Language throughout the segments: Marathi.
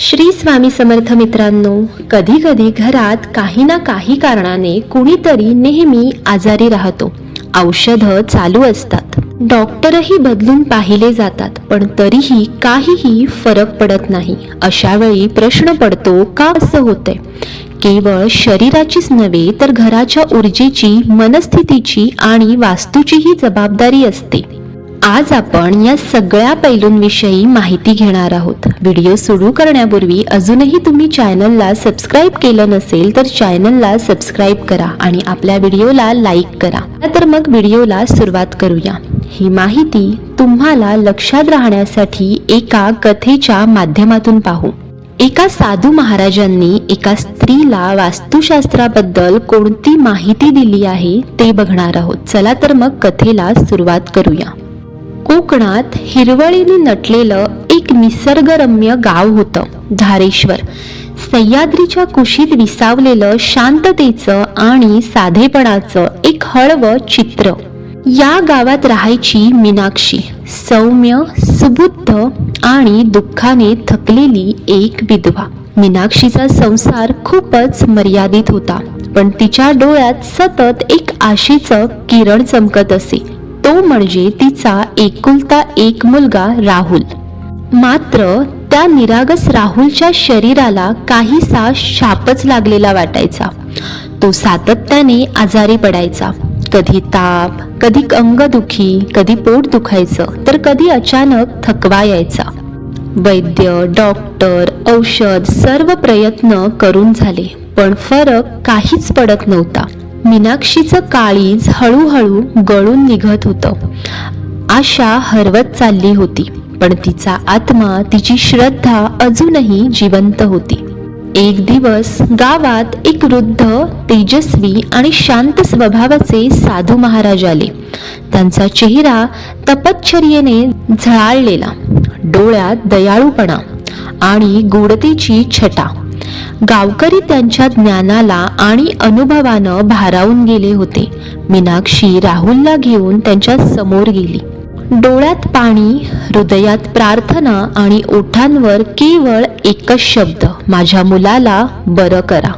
श्री स्वामी समर्थ मित्रांनो कधी कधी घरात काही ना काही कारणाने कुणीतरी नेहमी आजारी राहतो. औषधं चालू असतात. डॉक्टरही बदलून पाहिले जातात पण तरीही काहीही फरक पडत नाही. अशा वेळी प्रश्न पडतो का असं होतंय? केवळ शरीराचीच नव्हे तर घराच्या ऊर्जेची मनस्थितीची आणि वास्तूचीही जबाबदारी असते. आज आपण या सगळ्या पैलूंविषयी माहिती घेणार आहोत. व्हिडिओ सुरू करण्यापूर्वी अजूनही तुम्ही चॅनलला सबस्क्राईब केलं नसेल तर चॅनलला सबस्क्राईब करा आणि आपल्या व्हिडिओला लाईक करा. तर मग व्हिडिओला सुरुवात करूया. ही माहिती तुम्हाला लक्षात राहण्यासाठी एका कथेच्या माध्यमातून पाहू. एका साधू महाराजांनी एका स्त्रीला वास्तुशास्त्राबद्दल कोणती माहिती दिली आहे ते बघणार आहोत. चला तर मग कथेला सुरुवात करूया. कोकणात हिरवळीने नटलेलं एक निसर्गरम्य गाव होतं धारेश्वर. सह्याद्रीच्या कुशीत विसावलेलं शांततेचं आणि साधेपणाचं एक हळवं चित्र. या गावात राहायची मीनाक्षी सौम्य सुबुद्ध आणि दुःखाने थकलेली एक विधवा. मीनाक्षीचा संसार खूपच मर्यादित होता पण तिच्या डोळ्यात सतत एक आशेचं किरण चमकत असे. तो म्हणजे तिचा एकुलता एक मुलगा राहुल. मात्र त्या निरागस राहुलच्या शरीराला काहीसा शापच लागलेला वाटायचा. तो सातत्याने आजारी पडायचा. कधी ताप कधी अंगदुखी कधी पोट दुखायचं तर कधी अचानक थकवा यायचा. वैद्य डॉक्टर औषध सर्व प्रयत्न करून झाले पण फरक काहीच पडत नव्हता. मीनाक्षीचं काळीज हळूहळू गळून निघत होतं. आशा हरवत चालली होती पण तिचा आत्मा तिची श्रद्धा अजूनही जिवंत होती. एक दिवस गावात एक वृद्ध तेजस्वी आणि शांत स्वभावाचे साधू महाराज आले. त्यांचा चेहरा तपश्चर्येने झळाळलेला डोळ्यात दयाळूपणा आणि गोडतेची छटा. गावकरी त्यांच्या ज्ञानाला आणि अनुभवानं भारावून गेले होते. मीनाक्षी राहुलला घेऊन त्यांच्यासमोर गेली. डोळ्यात पाणी हृदयात प्रार्थना आणि ओठांवर केवळ एकच शब्द माझ्या मुलाला बरं करा.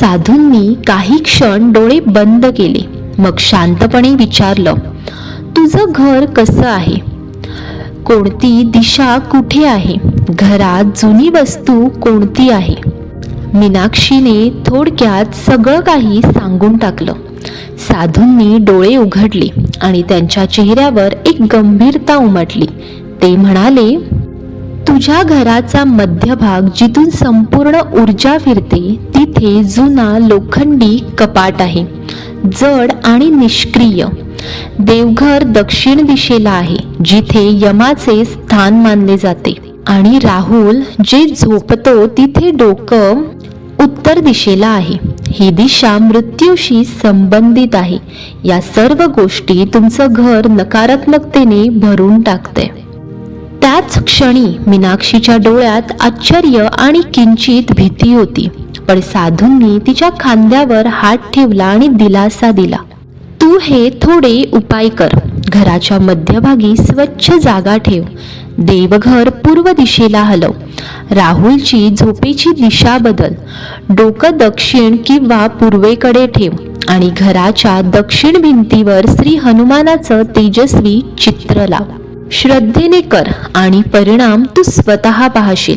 साधूंनी काही क्षण डोळे बंद केले. मग शांतपणे विचारलं तुझं घर कसं आहे? कोणती दिशा कुठे आहे? घरात जुनी वस्तू कोणती आहे? मीनाक्षीने थोडक्यात सगळं काही सांगून टाकलं. साधूंनी डोळे उघडले आणि त्यांच्या चेहऱ्यावर एक गंभीरता उमटली. ते म्हणाले तुझ्या घराचा मध्यभाग जिथून संपूर्ण ऊर्जा फिरते तिथे जुना लोखंडी कपाट आहे. जड आणि निष्क्रिय. देवघर दक्षिण दिशेला आहे जिथे यमाचे स्थान मानले जाते. आणि राहुल जे झोपतो तिथे डोकं उत्तर दिशेला आहे. ही दिशा मृत्यूशी संबंधित आहे. या सर्व गोष्टी तुमचं घर नकारात्मकतेने भरून टाकते. त्याच क्षणी मीनाक्षीच्या डोळ्यात आश्चर्य आणि किंचित भीती होती. पण साधूंनी तिच्या खांद्यावर हात ठेवला आणि दिलासा दिला. तू हे थोडे उपाय कर. घराच्या मध्यभागी स्वच्छ जागा ठेव. देवघर पूर्व दिशेला हलव. राहुलची झोपेची दिशा बदल. डोकं दक्षिण किंवा पूर्वेकडे ठेव आणि घराच्या दक्षिण भिंतीवर श्री हनुमानाचं तेजस्वी चित्र लाव. श्रद्धेने कर आणि परिणाम तू स्वतः पाहशील.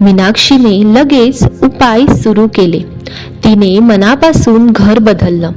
मीनाक्षीने लगेच उपाय सुरू केले. तिने मनापासून घर बदललं.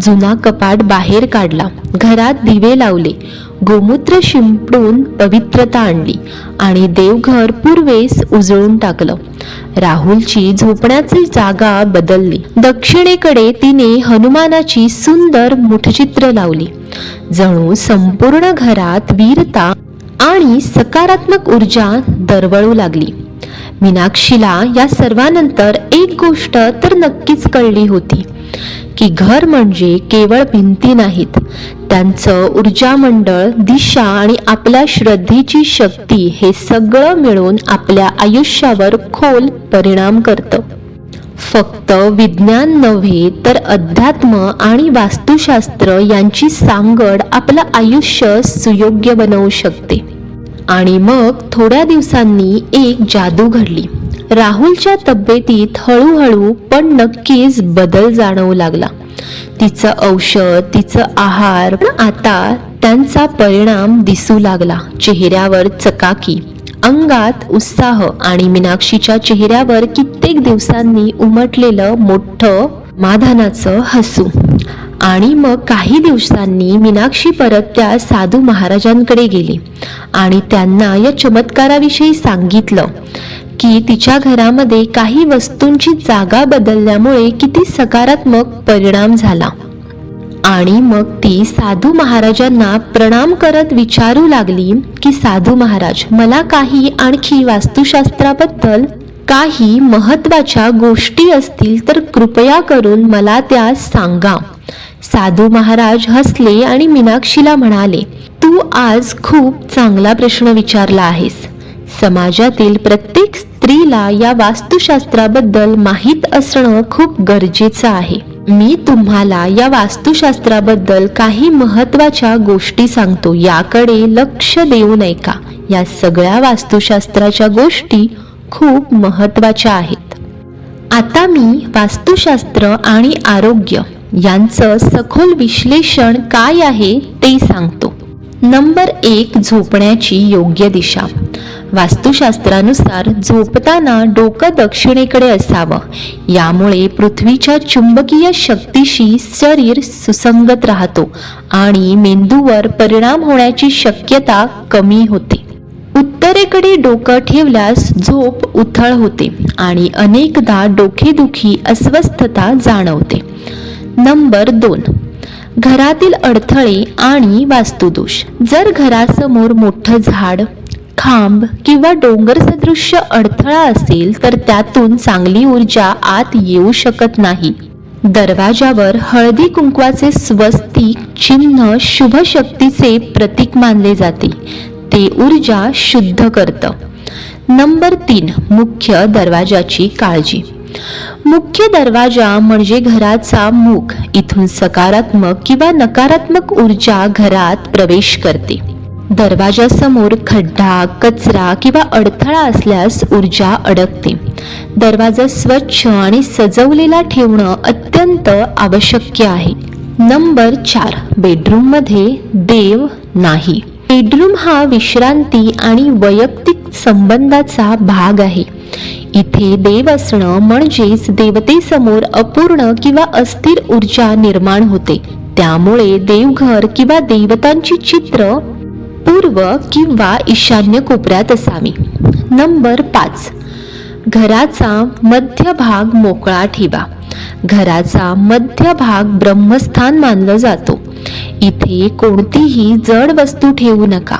जुना कपाट बाहेर काढला. घरात दिवे लावले. गोमूत्र शिंपडून पवित्रता आणली आणि देवघर पूर्वेस उजळून टाकलं. राहुलची झोपण्याची जागा बदलली. दक्षिणेकडे तिने हनुमानाची सुंदर मुठचित्र लावली. जणू संपूर्ण घरात वीरता आणि सकारात्मक ऊर्जा दरवळू लागली. मीनाक्षीला या सर्वानंतर एक गोष्ट तर नक्कीच कळली होती की घर म्हणजे केवळ भिंती नाहीत. त्यांचं ऊर्जा मंडळ दिशा आणि आपल्या श्रद्धेची शक्ती हे सगळं मिळून आपल्या आयुष्यावर खोल परिणाम करतं. फक्त विज्ञान नव्हे तर अध्यात्म आणि वास्तुशास्त्र यांची सांगड आपलं आयुष्य सुयोग्य बनवू शकते. आणि मग थोड्या दिवसांनी एक जादू घडली. राहुलच्या तब्येतीत हळूहळू पण नक्कीच बदल जाणवू लागला. तिचं औषध तिचं आहार आता त्यांचा परिणाम दिसू लागला. चेहऱ्यावर चकाकी अंगात उत्साह आणि मीनाक्षीच्या चेहऱ्यावर कित्येक दिवसांनी उमटलेलं मोठं माधानाचं हसू. आणि मग काही दिवसांनी मीनाक्षी परत त्या साधू महाराजांकडे गेली आणि त्यांना या चमत्काराविषयी सांगितलं की तिच्या घरामध्ये काही वस्तूंची जागा बदलल्यामुळे किती सकारात्मक परिणाम झाला. आणि मग ती साधू महाराजांना प्रणाम करत विचारू लागली की साधू महाराज मला काही आणखी वास्तुशास्त्राबद्दल काही महत्त्वाच्या गोष्टी असतील तर कृपया करून मला त्या सांगा. साधू महाराज हसले आणि मीनाक्षीला म्हणाले तू आज खूप चांगला प्रश्न विचारला आहेस. समाजातील प्रत्येक स्त्रीला या वास्तुशास्त्राबद्दल माहीत असणं खूप गरजेचं आहे. मी तुम्हाला या वास्तुशास्त्राबद्दल काही महत्त्वाच्या गोष्टी सांगतो. याकडे लक्ष देऊ नये का या सगळ्या वास्तुशास्त्राच्या गोष्टी खूप महत्त्वाच्या आहेत. आता मी वास्तुशास्त्र आणि आरोग्य यांचं सखोल विश्लेषण काय आहे ते सांगतो. नंबर एक झोपण्याची योग्य दिशा. वास्तुशास्त्रानुसार झोपताना डोकं दक्षिणेकडे असावं. यामुळे पृथ्वीच्या चुंबकीय शक्तीशी शरीर सुसंगत राहतो आणि मेंदूवर परिणाम होण्याची शक्यता कमी होते. उत्तरेकडे डोकं ठेवल्यास झोप उथळ होते आणि अनेकदा डोकेदुखी अस्वस्थता जाणवते. नंबर दोन. घरातील अडथळे आणि वास्तुदोष. जर घरासमोर मोठं झाड खांब किंवा डोंगर सदृश्य अडथळा असेल तर त्यातून चांगली ऊर्जा आत येऊ शकत नाही. दरवाजावर हळदी कुंकवाचे स्वस्तिक चिन्ह शुभ शक्तीचे प्रतीक मानले जाते. ते ऊर्जा शुद्ध करतं. नंबर तीन. मुख्य दरवाजाची काळजी. मुख्य दरवाजा म्हणजे घराचा मुख इथून सकारात्मक किंवा नकारात्मक ऊर्जा घरात प्रवेश करते. दरवाजासमोर खड्डा कचरा किंवा अडथळा असल्यास ऊर्जा अडकते. दरवाजा स्वच्छ आणि सजवलेला ठेवणं अत्यंत आवश्यक आहे. नंबर चार बेडरूममध्ये देव नाही. बेडरूम हा विश्रांती आणि वैयक्तिक संबंधाचा भाग आहे. इथे देव असणं म्हणजेच देवतेसमोर अपूर्ण किंवा अस्थिर ऊर्जा निर्माण होते. त्यामुळे देवघर किंवा देवतांची चित्र पूर्व किंवा ईशान्य कोपऱ्यात असावी. नंबर पाच. घराचा मध्य भाग मोकळा ठेवा. घराचा मध्य भाग ब्रह्मस्थान मानला जातो. इथे कोणतीही जड वस्तू ठेवू नका.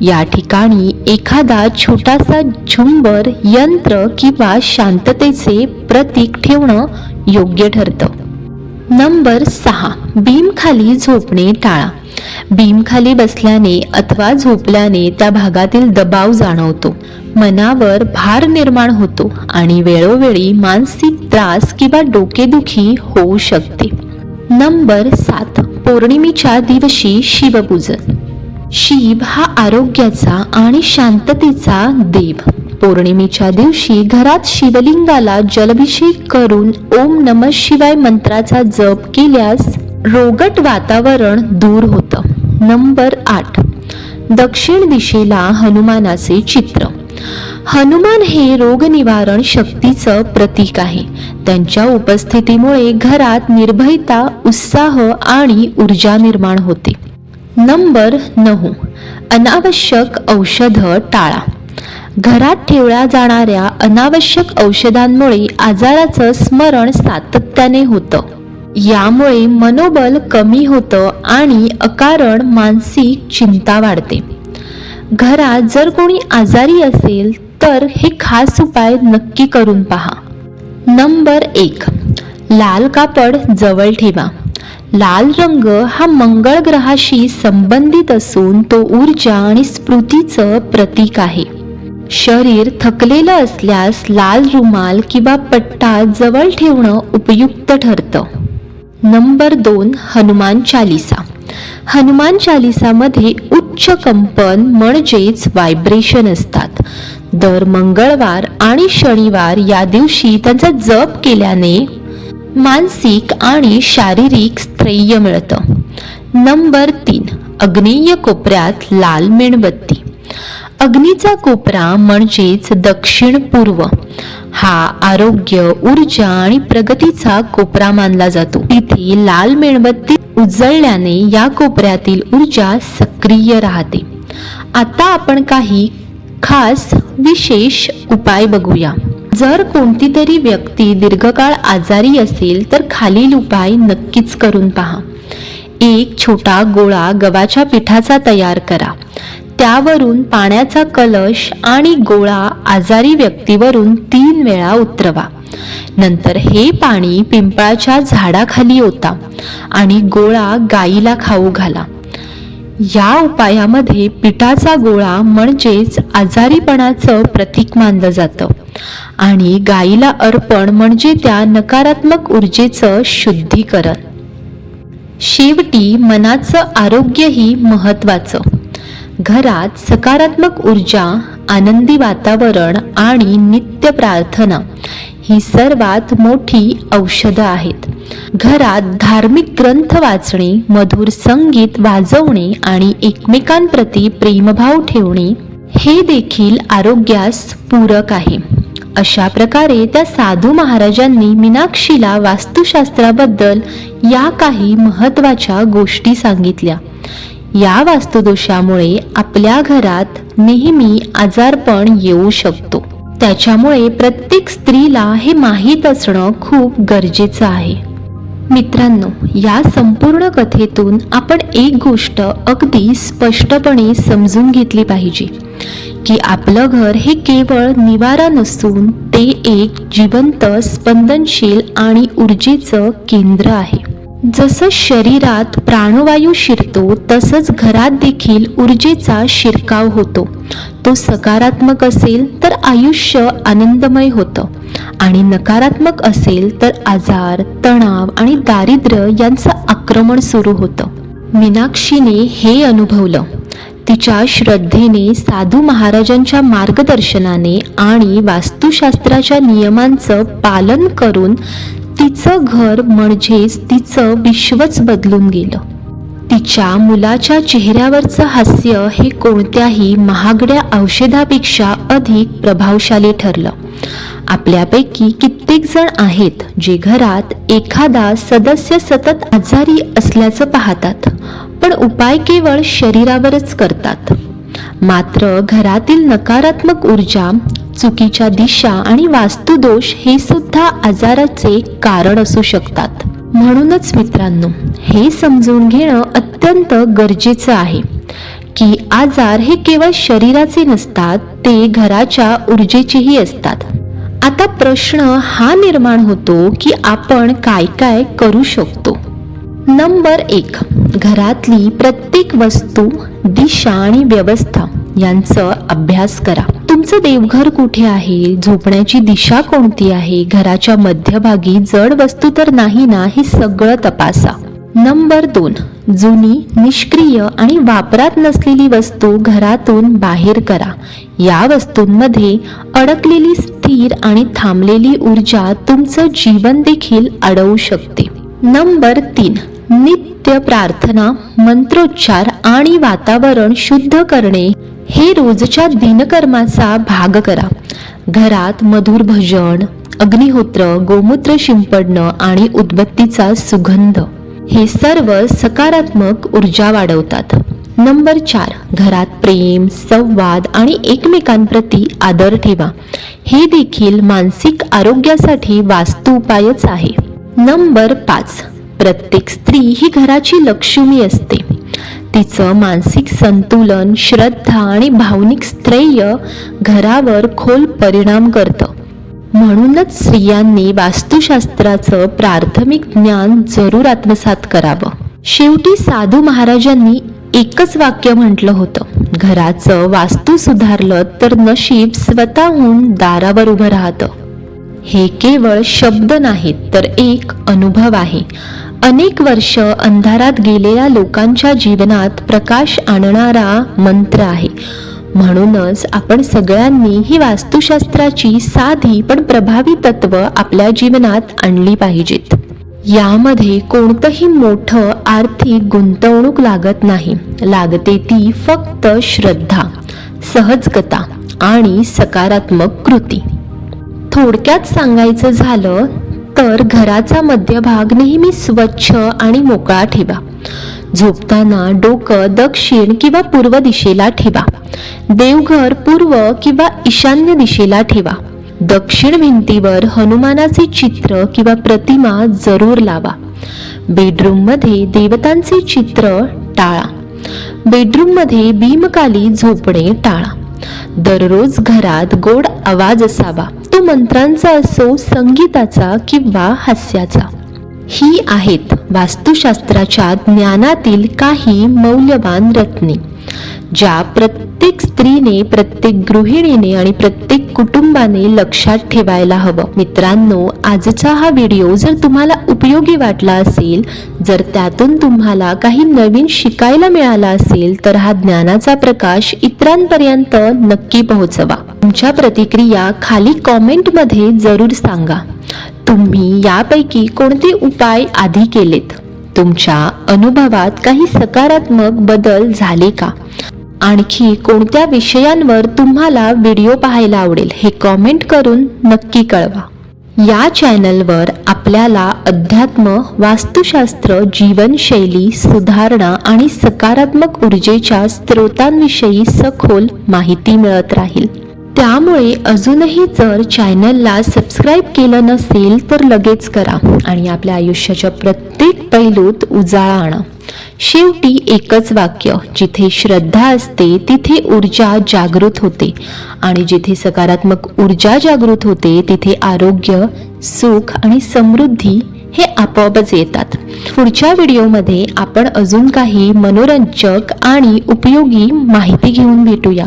या ठिकाणी एखादा छोटासा झुंबर यंत्र किंवा शांततेचे प्रतीक ठेवणं योग्य ठरतं. नंबर सहा बीमखाली झोपणे टाळा. बीमखाली बसल्याने अथवा झोपल्याने त्या भागातील दबाव जाणवतो. मनावर भार निर्माण होतो आणि वेळोवेळी मानसिक त्रास किंवा डोकेदुखी होऊ शकते. नंबर सात पौर्णिमेच्या दिवशी शिवपूजन शिव हा आरोग्याचा आणि शांततेचा देव. पौर्णिमेच्या दिवशी घरात शिवलिंगाला जलभिषेक करून ओम नम शिवाय मंत्राचा जप केल्यास रोगट वातावरण दूर होतं. नंबर आठ. दक्षिण दिशेला हनुमानाचे चित्र. हनुमान हे रोगनिवारण शक्तीचं प्रतीक आहे. त्यांच्या उपस्थितीमुळे घरात निर्भयता उत्साह आणि ऊर्जा निर्माण होते. नंबर नऊ. अनावश्यक औषध टाळा. घरात ठेवल्या जाणाऱ्या अनावश्यक औषधांमुळे आजाराचं स्मरण सातत्याने होतं. यामुळे मनोबल कमी होतं आणि अकारण मानसिक चिंता वाढते. घरात जर कोणी आजारी असेल तर हे खास उपाय नक्की करून पहा. नंबर एक. लाल कापड जवळ ठेवा. लाल रंग हा मंगळ ग्रहाशी संबंधित असून तो ऊर्जा आणि स्मृतीचं प्रतीक आहे. शरीर थकलेलं असल्यास लाल रुमाल किंवा पट्टा जवळ ठेवणं उपयुक्त ठरतं. नंबर दोन. हनुमान चालिसा. हनुमान चालिसामध्ये उच्च कंपन म्हणजेच व्हायब्रेशन असतात. दर मंगळवार आणि शनिवार या दिवशी त्यांचा जप केल्याने मानसिक आणि शारीरिक स्थैर्य मिळतं. नंबर तीन अग्नेय कोपऱ्यात लाल मेणबत्ती. अग्नीचा कोपरा म्हणजेच दक्षिण पूर्व. हा आरोग्य ऊर्जा आणि प्रगतीचा कोपरा मानला जातो. तिथे लाल मेणबत्ती उजळल्याने या कोपऱ्यातील ऊर्जा सक्रिय राहते. आता आपण काही खास विशेष उपाय बघूया. जर कोणती तरी व्यक्ती दीर्घकाळ आजारी असेल तर खालील उपाय नक्कीच करून पहा. एक छोटा गोळा गव्हाच्या पिठाचा तयार करा. त्यावरून पाण्याचा कलश आणि गोळा आजारी व्यक्तीवरून तीन वेळा उतरवा. नंतर हे पाणी पिंपळाच्या झाडाखाली होता आणि गोळा गाईला खाऊ घाला. या उपायामध्ये पिठाचा गोळा म्हणजेच आजारीपणाचं प्रतीक मानलं जातं आणि गाईला अर्पण म्हणजे त्या नकारात्मक ऊर्जेचं शुद्धीकरण. शेवटी मनाचं आरोग्यही महत्वाचं घरात सकारात्मक ऊर्जा आनंदी वातावरण आणि नित्य प्रार्थना ही सर्वात मोठी औषधं आहेत. घरात धार्मिक ग्रंथ वाचणे मधुर संगीत वाजवणे आणि एकमेकांप्रती प्रेमभाव ठेवणे हे देखील आरोग्यास पूरक आहे. अशा प्रकारे त्या साधू महाराजांनी मीनाक्षीला वास्तुशास्त्राबद्दल या काही महत्त्वाच्या गोष्टी सांगितल्या. या वास्तुदोषामुळे आपल्या घरात नेहमी आजारपण येऊ शकतो. त्याच्यामुळे प्रत्येक स्त्रीला हे माहीत असणं खूप गरजेचं आहे. मित्रांनो या संपूर्ण कथेतून आपण एक गोष्ट अगदी स्पष्टपणे समजून घेतली पाहिजे की आपलं घर हे केवळ निवारा नसून ते एक जिवंत स्पंदनशील आणि ऊर्जेचं केंद्र आहे. जसं शरीरात प्राणवायू शिरतो तसंच घरात देखील ऊर्जेचा शिरकाव होतो. तो सकारात्मक असेल तर आयुष्य आनंदमय होतं. आणि नकारात्मक असेल तर आजार तणाव आणि दारिद्र्य यांचं आक्रमण सुरू होतं. मीनाक्षीने हे अनुभवलं. तिच्या श्रद्धेने साधू महाराजांच्या मार्गदर्शनाने आणि वास्तुशास्त्राच्या नियमांचं पालन करून तिचं घर म्हणजेच तिचं विश्वच बदलून गेलं. तिच्या मुलाच्या चेहऱ्यावरचं हास्य हे कोणत्याही महागड्या औषधापेक्षा अधिक प्रभावशाली ठरलं. आपल्यापैकी कित्येक जण आहेत जे घरात एखादा सदस्य सतत आजारी असल्याचं पाहतात पण उपाय केवळ शरीरावरच करतात. मात्र घरातील नकारात्मक ऊर्जा चुकीच्या दिशा आणि वास्तुदोष हे सुद्धा आजाराचे कारण असू शकतात. म्हणूनच मित्रांनो हे समजून घेणं अत्यंत गरजेचं आहे की आजार हे केवळ शरीराचे नसतात ते घराच्या ऊर्जेचेही असतात. आता प्रश्न हा निर्माण होतो की आपण काय काय करू शकतो. नंबर एक घरातली प्रत्येक वस्तू दिशा आणि व्यवस्था यांचा अभ्यास करा. तुमचं देवघर कुठे आहे? झोपण्याची दिशा कोणती आहे? घराच्या मध्यभागी जड वस्तू तर नाही ना? हे सगळं तपासा. नंबर दोन जुनी निष्क्रिय आणि वापरात नसलेली वस्तू घरातून बाहेर करा. या वस्तूंमध्ये अडकलेली स्थिर आणि थांबलेली ऊर्जा तुमचं जीवन देखील अडवू शकते. नंबर तीन नित्य प्रार्थना मंत्रोच्चार आणि वातावरण शुद्ध करणे हे रोजच्या दिनकर्माचा भाग करा. घरात मधुर भजन अग्निहोत्र गोमूत्र शिंपडणं आणि उदबत्तीचा सुगंध हे सर्व सकारात्मक ऊर्जा वाढवतात. नंबर चार घरात प्रेम संवाद आणि एकमेकांप्रती आदर ठेवा. हे देखील मानसिक आरोग्यासाठी वास्तू उपायच आहे. नंबर पाच प्रत्येक स्त्री ही घराची लक्ष्मी असते. तिचं मानसिक संतुलन श्रद्धा आणि भावनिक स्थैर्य घरावर खोल परिणाम करतं. म्हणूनच स्त्रियांनी वास्तुशास्त्राचं प्राथमिक ज्ञान जरूर आत्मसात करावं. शेवटी साधू महाराजांनी एकच वाक्य म्हटलं होतं. घराचं वास्तू सुधारलं तर नशीब स्वतःहून दारावर उभं राहतं. हे केवळ शब्द नाहीत तर एक अनुभव आहे. अनेक वर्ष अंधारात गेलेल्या लोकांच्या जीवनात प्रकाश आणणारा मंत्र आहे. म्हणूनच आपण सगळ्यांनी ही वास्तुशास्त्राची साधी पण प्रभावी तत्व आपल्या जीवनात आणली पाहिजेत. यामध्ये कोणतंही मोठं आर्थिक गुंतवणूक लागत नाही. लागते ती फक्त श्रद्धा सहजगता आणि सकारात्मक कृती. थोडक्यात सांगायचं झालं तर घराचा मध्यभाग नेहमी स्वच्छ आणि मोकळा ठेवा. झोपताना डोकं दक्षिण किंवा पूर्व दिशेला ठेवा. देवघर पूर्व किंवा ईशान्य दिशेला ठेवा. दक्षिण भिंतीवर हनुमानाचे चित्र किंवा प्रतिमा जरूर लावा. बेडरूममध्ये देवतांचे चित्र टाळा. बेडरूममध्ये भीमकाली झोपणे टाळा. दररोज घरात गोड आवाज असावा. तो मंत्रांचा असो संगीताचा किंवा हास्याचा. ही आहेत वास्तुशास्त्राच्या ज्ञानातील काही मौल्यवान रत्ने. ज्या प्रत्येक स्त्रीने प्रत्येक गृहिणीने आणि प्रत्येक कुटुंबाने लक्षात ठेवायला हवं. मित्रांनो आजचा हा व्हिडिओ जर तुम्हाला उपयोगी वाटला असेल जर त्यातून तुम्हाला काही नवीन शिकायला मिळाला असेल तर हा ज्ञानाचा प्रकाश इतरांपर्यंत नक्की पोहोचवा. तुमच्या प्रतिक्रिया खाली कॉमेंटमध्ये जरूर सांगा. तुम्ही यापैकी कोणते उपाय आधी केलेत? तुमच्या अनुभवात काही सकारात्मक बदल झाले का? आणखी कोणत्या विषयांवर तुम्हाला व्हिडिओ पाहायला आवडेल हे कॉमेंट करून नक्की कळवा. या चॅनलवर आपल्याला अध्यात्म वास्तुशास्त्र जीवनशैली सुधारणा आणि सकारात्मक ऊर्जेच्या स्रोतांविषयी सखोल माहिती मिळत राहील. त्यामुळे अजूनही जर चॅनलला सबस्क्राईब केलं नसेल तर लगेच करा आणि आपल्या आयुष्याच्या प्रत्येक पैलूत उजाळा आणा. शेवटी एकच वाक्य जिथे श्रद्धा असते तिथे ऊर्जा जागृत होते. आणि जिथे सकारात्मक ऊर्जा जागृत होते तिथे आरोग्य सुख आणि समृद्धी हे आपोआपच येतात. पुढच्या व्हिडिओमध्ये आपण अजून काही मनोरंजक आणि उपयोगी माहिती घेऊन भेटूया.